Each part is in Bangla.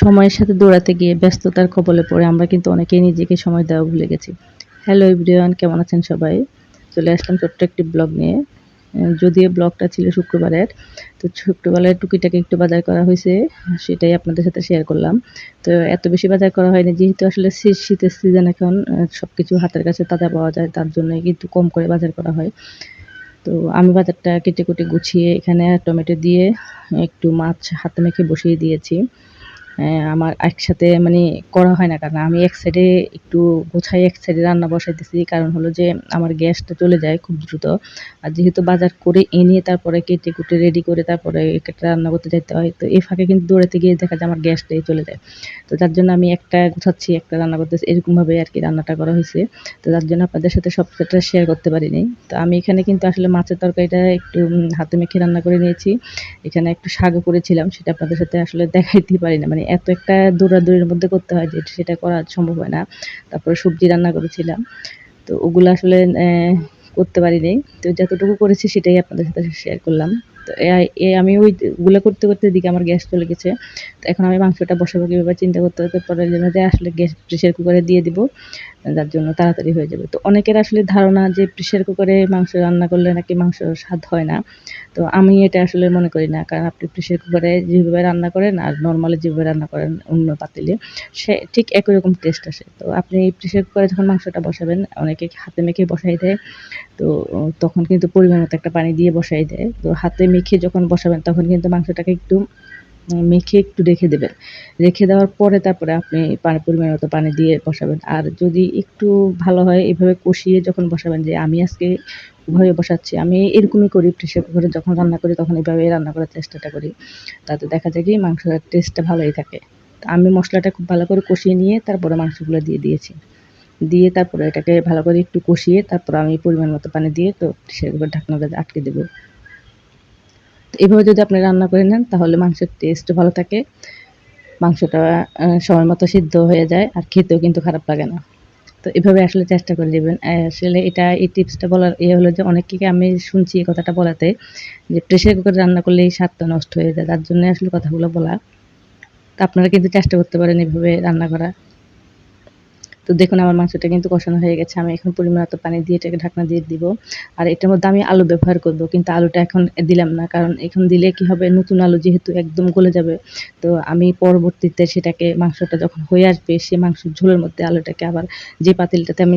সময়ের সাথে দৌড়াতে গিয়ে ব্যস্ততার কবলে পড়ে আমরা কিন্তু অনেকেই নিজেকে সময় দেওয়া ভুলে গেছি। হ্যালো এভরিওয়ান কেমন আছেন সবাই? চলে আসলাম ছোট্ট একটি ব্লগ নিয়ে। যদিও ব্লগটা ছিল শুক্রবারের, তো শুক্রবারের টুকিটাকে একটু বাজার করা হয়েছে, সেটাই আপনাদের সাথে শেয়ার করলাম। তো এত বেশি বাজার করা হয়নি, যেহেতু আসলে শীত, শীতের সিজন এখন সব কিছু হাতের কাছে তাজা পাওয়া যায়, তার জন্য কিন্তু কম করে বাজার করা হয়। তো আমি বাজারটা কেটে কুটে গুছিয়ে এখানে টমেটো দিয়ে একটু মাছ হাতে মেখে বসিয়ে দিয়েছি। আমার একসাথে মানে করা হয় না, কারণ আমি এক সাইডে একটু গোছাই এক সাইডে রান্না বসাইতেছি। কারণ হলো যে আমার গ্যাসটা চলে যায় খুব দ্রুত। আর যেহেতু বাজার করে এনে তারপরে কেটে কুটে রেডি করে তারপরে এটা রান্না করতে যেতে হয়, তো এই ফাঁকে কিন্তু দৌড়াতে গিয়ে দেখা যায় আমার গ্যাসটাই চলে যায়। তো যার জন্য আমি একটা গোছাচ্ছি, একটা রান্না করতেছি, এরকমভাবে আর কি রান্নাটা করা হয়েছে। তো যার জন্য আপনাদের সাথে সবটা শেয়ার করতে পারিনি। তো আমি এখানে কিন্তু আসলে মাছের তরকারিটা একটু হাতে মেখে রান্না করে নিয়েছি। এখানে একটু শাকও করেছিলাম, সেটা আপনাদের সাথে আসলে দেখাইতে পারি না মানে এত একটা দৌড়াদৌড়ির মধ্যে করতে হয় যে সেটা করা সম্ভব হয় না। তারপরে সবজি রান্না করেছিলাম। তো ওগুলো আসলে করতে পারিনি। তো যতটুকু করেছি সেটাই আপনাদের সাথে শেয়ার করলাম। তো আমি ওই ওগুলো করতে করতে দিকে আমার গ্যাস চলে গেছে। তো এখন আমি মাংসটা বসাবো কীভাবে চিন্তা করতে করতে পরে জন্য যে আসলে গ্যাস প্রেশার কুকারে দিয়ে দিব। যার জন্য তাড়াতাড়ি হয়ে যাবে। তো অনেকের আসলে ধারণা যে প্রেশার কুকারে মাংস রান্না করলে নাকি মাংস স্বাদ হয় না। তো আমি এটা আসলে মনে করি না। কারণ আপনি প্রেশার কুকারে যেভাবে রান্না করেন আর নর্মালি যেভাবে রান্না করেন অন্য পাতিলে, সে ঠিক একই রকম টেস্ট আসে। তো আপনি প্রেশার কুকারে যখন মাংসটা বসাবেন, অনেকে হাতে মেখে বসাই দেয়। তো তখন কিন্তু পরিমাণ মতো একটা পানি দিয়ে বসাই দেয়। তো হাতে মেখে যখন বসাবেন, তখন কিন্তু মাংসটাকে একটু মেখে একটু রেখে দেবেন। রেখে দেওয়ার পরে তারপরে আপনি পানি পরিমাণ মতো পানি দিয়ে বসাবেন। আর যদি একটু ভালো হয়, এভাবে কষিয়ে যখন বসাবেন যে, আমি আজকে ওভাবে বসাচ্ছি, আমি এরকমই করি প্রেশার কুকারে যখন রান্না করি, তখন এইভাবে রান্না করার চেষ্টাটা করি। তাতে দেখা যায় কি, মাংসের টেস্টটা ভালোই থাকে। আমি মশলাটা খুব ভালো করে কষিয়ে নিয়ে তারপরে মাংসগুলো দিয়ে দিয়েছি। দিয়ে তারপরে এটাকে ভালো করে একটু কষিয়ে তারপর আমি পরিমাণ মতো পানি দিয়ে তো প্রেশার কুকার ঢাকনাটা আটকে দেবো। এভাবে যদি আপনি রান্না করে নেন, তাহলে মাংসের টেস্ট ভালো থাকে। মাংসটা সময় মতো সিদ্ধ হয়ে যায় আর খেতেও কিন্তু খারাপ লাগে না। তো এভাবে আসলে চেষ্টা করে দেবেন আসলে এটা, এই টিপসটা বলার ইয়ে হলো যে, অনেককে আমি শুনছি এই কথাটা বলাতে যে প্রেশার কুকার রান্না করলে এই স্বাদটা নষ্ট হয়ে যায়। তার জন্য আসলে কথাগুলো বলা। তা আপনারা কিন্তু চেষ্টা করতে পারেন এভাবে রান্না করা। তো দেখুন, আমার মাংসটা কিন্তু কষানো হয়ে গেছে। আমি এখন পরিমাণ পানি দিয়ে এটাকে ঢাকনা দিয়ে দিব। আর এটার মধ্যে আমি আলু ব্যবহার করব, কিন্তু আলুটা এখন দিলাম না। কারণ এখন দিলে কি হবে, নতুন আলু যেহেতু একদম গলে যাবে, তো আমি পরবর্তীতে সেটাকে, মাংসটা যখন হয়ে আসবে, সে মাংসের ঝোলের মধ্যে আলুটাকে আবার যে পাতিলটাতে আমি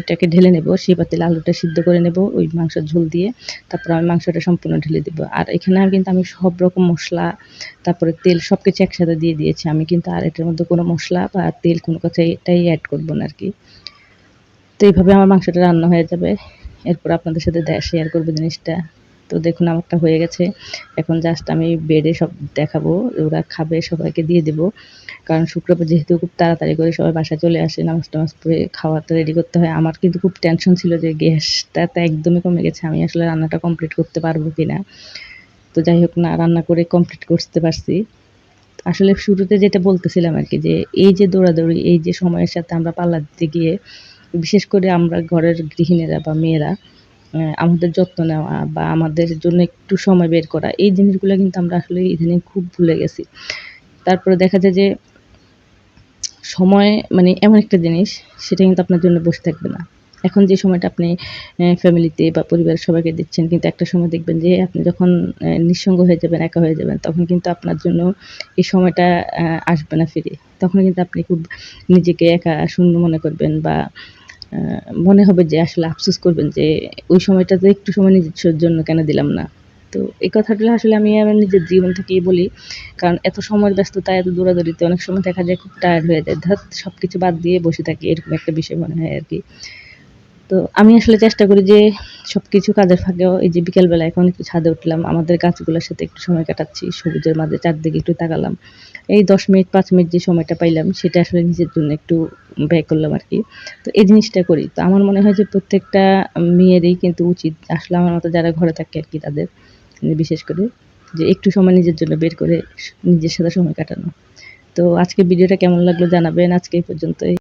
এটাকে ঢেলে নেব, সেই পাতিলে আলুটা সিদ্ধ করে নেব ওই মাংসের ঝোল দিয়ে। তারপর আমি মাংসটা সম্পূর্ণ ঢেলে দিব। আর এখানে কিন্তু আমি সব রকম মশলা, তারপরে তেল সব কিছু একসাথে দিয়ে দিয়েছি। আমি কিন্তু আর এটার মধ্যে কোনো মশলা বা তেল কোনো কথা এটাই অ্যাড করব না আর কি। তো এইভাবে আমার মাংসটা রান্না হয়ে যাবে। এরপর আপনাদের সাথে শেয়ার করব জিনিসটা। তো দেখুন আমারটা হয়ে গেছে। এখন জাস্ট আমি বেডে সব দেখাবো। ওরা খাবে, সবাইকে দিয়ে দেবো। কারণ শুক্রবার যেহেতু খুব তাড়াতাড়ি করে সবাই বাসায় চলে আসে, নামাজ টামাজ পরে খাওয়াটা রেডি করতে হয়। আমার কিন্তু খুব টেনশন ছিল যে গ্যাসটা তো একদমই কমে গেছে। আমি আসলে রান্নাটা কমপ্লিট করতে পারব কি না তো যাই হোক না, রান্না করে কমপ্লিট করতে পারছি। আসলে শুরুতে যেটা বলতেছিলাম আর কি, যে এই যে দৌড়াদৌড়ি, এই যে সময়ের সাথে আমরা পাল্লা দিতে গিয়ে, বিশেষ করে আমরা ঘরের গৃহিণীরা বা মেয়েরা আমাদের যত্ন নেওয়া বা আমাদের জন্য একটু সময় বের করা, এই জিনিসগুলো কিন্তু আমরা আসলে ইদানিং খুব ভুলে গেছি। তারপরে দেখা যায় যে সময় মানে এমন একটা জিনিস, সেটা কিন্তু আপনার জন্য বসে থাকবে না। এখন যে সময়টা আপনি ফ্যামিলিতে বা পরিবারের সবাইকে দিচ্ছেন, কিন্তু একটা সময় দেখবেন যে আপনি যখন নিঃসঙ্গ হয়ে যাবেন, একা হয়ে যাবেন, তখন কিন্তু আপনার জন্য এই সময়টা আসবে না ফিরে। তখন কিন্তু আপনি খুব নিজেকে একা শূন্য মনে করবেন বা মনে হবে যে আসলে আফসোস করবেন যে ওই সময়টাতে একটু সময় নিজের জন্য কেন দিলাম না। তো এই কথাগুলো আসলে আমি আমার নিজের জীবন থেকেই বলি, কারণ এত সময়ের ব্যস্ততা, এত দৌড়াদৌড়িতে অনেক সময় দেখা যায় খুব টায়ার্ড হয়ে যায়। ধর সব কিছু বাদ দিয়ে বসে থাকি, এরকম একটা বিষয় মনে হয় আর কি। তো আমি আসলে চেষ্টা করি যে সব কিছু কাজের ফাঁকেও এই যে বিকেলবেলা এখন একটু ছাদে উঠলাম, আমাদের গাছগুলোর সাথে একটু সময় কাটাচ্ছি, সবুজের মাঝে চারদিকে একটু তাকালাম। এই দশ মিনিট, পাঁচ মিনিট যে সময়টা পাইলাম, সেটা আসলে নিজের জন্য একটু ব্যয় করলাম আর কি। তো এই জিনিসটা করি। তো আমার মনে হয় যে প্রত্যেকটা মেয়েরই কিন্তু উচিত, আসলে আমার মতো যারা ঘরে থাকে আর কি তাদের বিশেষ করে, যে একটু সময় নিজের জন্য বের করে নিজের সাথে সময় কাটানো। তো আজকে ভিডিওটা কেমন লাগল জানাবেন, আজকে এই পর্যন্তই।